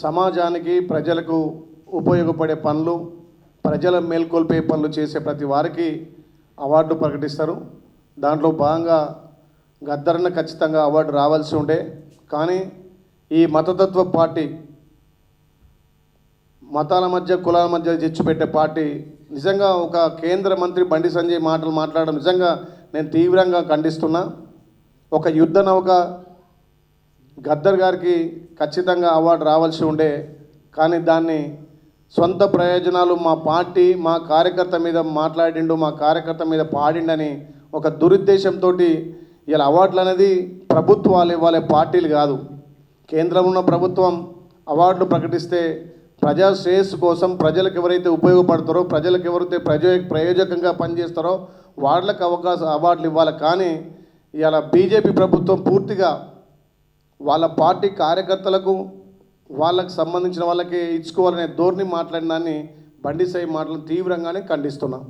సమాజానికి ప్రజలకు ఉపయోగపడే పనులు ప్రజల మేల్కొల్పే పనులు చేసే ప్రతి వారికి అవార్డు ప్రకటిస్తారు. దాంట్లో భాగంగా గద్దరన్న ఖచ్చితంగా అవార్డు రావాల్సి ఉండే. కానీ ఈ మతతత్వ పార్టీ మతాల మధ్య కులాల మధ్య చిచ్చు పెట్టే పార్టీ నిజంగా ఒక కేంద్ర మంత్రి బండి సంజయ్ మాటలు మాట్లాడడం నిజంగా నేను తీవ్రంగా ఖండిస్తున్నా. ఒక యుద్ధ నౌక గద్దర్ గారికి ఖచ్చితంగా అవార్డు రావాల్సి ఉండే కానీ దాన్ని సొంత ప్రయోజనాలు మా పార్టీ మా కార్యకర్త మీద మాట్లాడిండు మా కార్యకర్త మీద పాడిండని ఒక దురుద్దేశంతో ఇలా అవార్డులు అనేది ప్రభుత్వాలు ఇవ్వాలి పార్టీలు కాదు. కేంద్రం ఉన్న ప్రభుత్వం అవార్డులు ప్రకటిస్తే ప్రజా శ్రేయస్సు కోసం ప్రజలకు ఎవరైతే ఉపయోగపడతారో ప్రజలకు ఎవరైతే ప్రజో ప్రయోజకంగా పనిచేస్తారో వాళ్ళకు అవకాశం అవార్డులు ఇవ్వాలి. కానీ ఇలా బీజేపీ ప్రభుత్వం పూర్తిగా వాళ్ళ పార్టీ కార్యకర్తలకు వాళ్ళకు సంబంధించిన వాళ్ళకి ఇచ్చుకోవాలనే ధోరణి మాట్లాడిన దాన్ని బండి సాయి మాటలను తీవ్రంగానే ఖండిస్తున్నాం.